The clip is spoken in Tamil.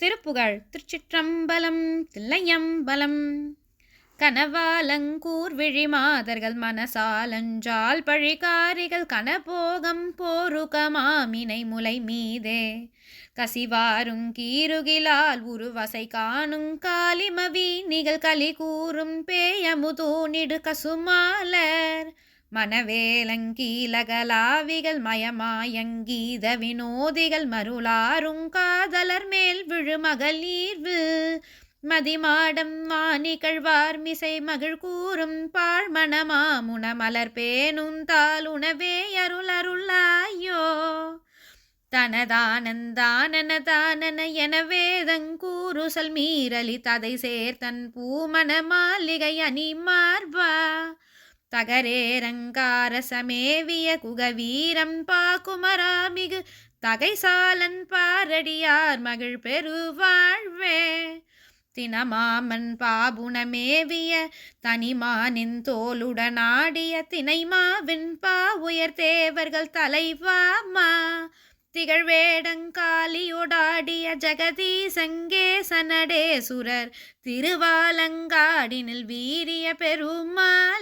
திருப்புகழ் திருச்சிற்றம்பலம் தில்லையம்பலம். கனவாலங்கூர் விழிமாதர்கள் மனசாலஞ்சால் பழிகாரிகள் கனபோகம் போருகமாமினை முலை மீதே. கசிவாருங் கீருகிலால் உருவசை காணும் காலிமவி நிகழ் கலி கூறும் பேயமுதூனிடு கசுமாலர். மனவேலங்கீலகலாவிகள் மயமாயங்கீத வினோதிகள் மருளாருங் காதலர் மேல் விழுமகள் மதிமாடம் மானிகழ்வார் மிசை மகிழ் கூறும் பாழ்மணமா முனமலர் பேணுந்தால் உணவே அருளருளாயோ. தனதானந்தானன தானன என வேதங்கூறுசல் மீரலி ததை சேர்த்தன் பூமண மாளிகை அணி மார்பா தகரேரங்காரசமேவிய குகவீரம் பாக்குமராமிகு தகைசாலன் பாரடியார் மகிழ் பெருவாழ்வே. தினமாமன் பாபுணமேவிய தனிமானின் தோளுடனாடிய தினைமாவின் பா உயர் தேவர்கள் தலைவாமா. திகழ்வேடங்காலியோடாடிய ஜெகதீசங்கேசனடேசுரர் திருவாலங்காடினில் வீரிய பெருமாள்